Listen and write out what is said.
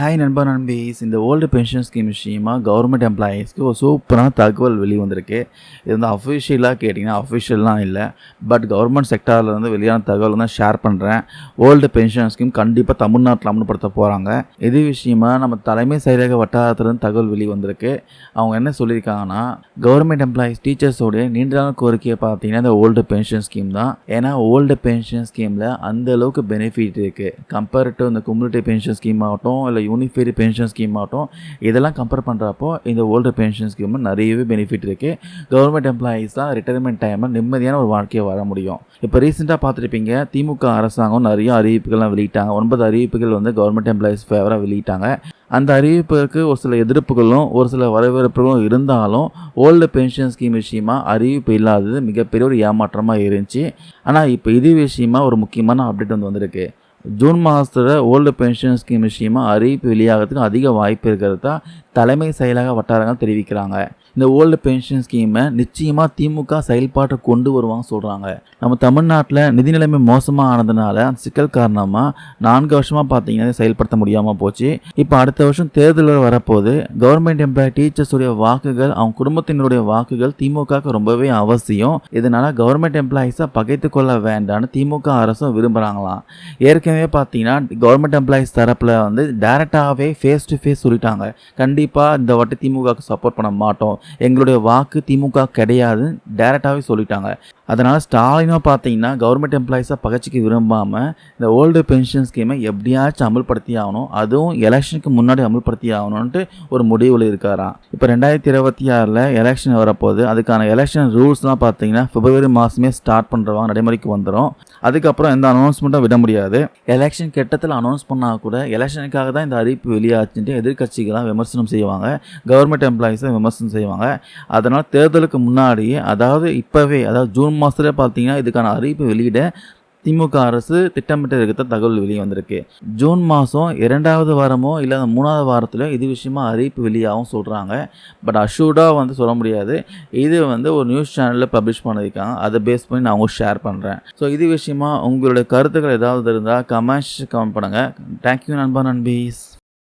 Hi நண்பா நண்பீஸ். இந்த ஓல்டு பென்ஷன் ஸ்கீம் விஷயமா கவர்மெண்ட் எம்ப்ளாயீஸ்க்கு ஒரு சூப்பரான தகவல் வெளி வந்திருக்கு இது வந்து அஃபிஷியலாக கேட்டிங்கன்னா அஃபிஷியல்லாம் இல்லை. பட் கவர்மெண்ட் செக்டார்லேருந்து வெளியான தகவல் தான் ஷேர் பண்ணுறேன் ஓல்டு பென்ஷன் ஸ்கீம் கண்டிப்பாக தமிழ்நாட்டில் அமல்படுத்த போகிறாங்க இது விஷயமா நம்ம தலைமை செயலக வட்டாரத்துலேருந்து தகவல் வெளி வந்திருக்கு அவங்க என்ன சொல்லியிருக்காங்கன்னா கவர்மெண்ட் எம்ப்ளாயீஸ் டீச்சர்ஸோடைய நீண்டான கோரிக்கையை பார்த்தீங்கன்னா இந்த ஓல்டு பென்ஷன் ஸ்கீம் தான். ஏன்னா ஓல்டு பென்ஷன் ஸ்கீமில் அந்த அளவுக்கு பெனிஃபிட் இருக்குது கம்பேர்ட் டு இந்த குமுலேட்டிவ் பென்ஷன் ஸ்கீம் ஆகட்டும் இல்லை யூனிஃபைடு பென்ஷன் ஸ்கீம் ஆகட்டும் இதெல்லாம் கம்பேர் பண்ணுறப்போ இந்த ஓல்டு பென்ஷன் ஸ்கீம் நிறையவே பெனிஃபிட் இருக்குது கவர்மெண்ட் எம்ப்ளாயீஸ் தான் ரிட்டைர்மெண்ட் டைமில் நிம்மதியான ஒரு வாழ்க்கையை வர முடியும். இப்போ ரீசெண்டாக பார்த்துருப்பீங்க திமுக அரசாங்கம் நிறைய அறிவிப்புகள்லாம் வெளியிட்டாங்க. ஒன்பது அறிவிப்புகள் வந்து கவர்மெண்ட் எம்ப்ளாயீஸ் ஃபேவராக வெளியிட்டாங்க. அந்த அறிவிப்புக்கு ஒரு சில எதிர்ப்புகளும் ஒரு சில வரவேற்புகளும் இருந்தாலும் ஓல்டு பென்ஷன் ஸ்கீம் விஷயமா அறிவிப்பு இல்லாதது மிகப்பெரிய ஒரு ஏமாற்றமாக இருந்துச்சு. ஆனால் இப்போ இது விஷயமா ஒரு முக்கியமான அப்டேட் வந்து வந்திருக்கு. ஜூன் மாதத்தில் ஓல்டு பென்ஷன் ஸ்கீம் விஷயமா அறிவிப்பு வெளியாகிறதுக்கு அதிக வாய்ப்பு இருக்கிறதா தலைமை செயலக வட்டாரங்கள் தெரிவிக்கிறாங்க. இந்த ஓல்டு பென்ஷன் ஸ்கீமை நிச்சயமாக திமுக செயல்பாட்டை கொண்டு வருவாங்க சொல்கிறாங்க நம்ம தமிழ்நாட்டில் நிதி நிலைமை மோசமாக ஆனதுனால அந்த சிக்கல் காரணமாக நான்கு வருஷமாக பார்த்தீங்கன்னா செயல்படுத்த முடியாமல் போச்சு. இப்போ அடுத்த வருஷம் தேர்தல் வரப்போது கவர்மெண்ட் எம்ப்ளாயி டீச்சர்ஸுடைய வாக்குகள் அவங்க குடும்பத்தினருடைய வாக்குகள் திமுகவுக்கு ரொம்பவே அவசியம். இதனால் கவர்மெண்ட் எம்ப்ளாயீஸை பகைத்து கொள்ள வேண்டாம்னு திமுக அரசும் விரும்புகிறாங்களாம் ஏற்கனவே பார்த்தீங்கன்னா கவர்மெண்ட் எம்ப்ளாயீஸ் தரப்பில் வந்து டேரெக்டாகவே ஃபேஸ் டு ஃபேஸ் சொல்லிட்டாங்க. கண்டிப்பாக இந்த வாட்டி திமுகவுக்கு சப்போர்ட் பண்ண மாட்டோம். எங்களுடைய வாக்கு திமுக கிடையாது டேரெக்டாகவே சொல்லிட்டாங்க. அதனால் ஸ்டாலினாக பார்த்தீங்கன்னா கவர்மெண்ட் எம்ப்ளாயிஸாக பகச்சிக்க விரும்பாமல் இந்த ஓல்டு பென்ஷன் ஸ்கீமை எப்படியாச்சும் அமல்படுத்தி ஆகணும். அதுவும் எலெக்ஷனுக்கு முன்னாடி அமல்படுத்தி ஆகணும்ன்ட்டு ஒரு முடிவில் இருக்காராம். இப்போ ரெண்டாயிரத்தி இருபத்தி ஆறில் எலெக்ஷன் வரப்போகுது. அதுக்கான எலெக்ஷன் ரூல்ஸ்லாம் பார்த்தீங்கன்னா பிப்ரவரி மாதமே ஸ்டார்ட் பண்ணுறவங்க நடைமுறைக்கு வந்துடும் அதுக்கப்புறம் எந்த அனௌன்ஸ்மெண்ட்டும் விட முடியாது. எலெக்ஷன் கெட்டத்தில் அனௌன்ஸ் பண்ணால் கூட எலெக்ஷனுக்காக தான் இந்த அறிவிப்பு வெளியாச்சுட்டு எதிர்கட்சிகளாக விமர்சனம் செய்வாங்க. கவர்மெண்ட் எம்ப்ளாயிஸை விமர்சனம் செய்வாங்க. அதனால் தேர்தலுக்கு முன்னாடியே அதாவது இப்போவே அதாவது ஜூன் மாதத்தில் பார்த்தீங்கன்னா இதுக்கான அறிவிப்பு வெளியிட திமுக அரசு திட்டமிட்டு இருக்கிற தகவல் வெளியே வந்திருக்கு. ஜூன் மாதம் இரண்டாவது வாரமோ இல்லை அந்த மூணாவது வாரத்தில் இது விஷயமா அறிவிப்பு வெளியாகவும் சொல்கிறாங்க பட் அஷூர்டாக வந்து சொல்ல முடியாது. இது வந்து ஒரு நியூஸ் சேனலில் பப்ளிஷ் பண்ணியிருக்காங்க. அதை பேஸ் பண்ணி நான் உங்களுக்கு ஷேர் பண்ணுறேன் ஸோ இது விஷயமா உங்களுடைய கருத்துக்கள் ஏதாவது இருந்தால் கமெண்ட்ஸ் கமெண்ட் பண்ணுங்கள் தேங்க்யூ நண்பா நண்பீஸ்.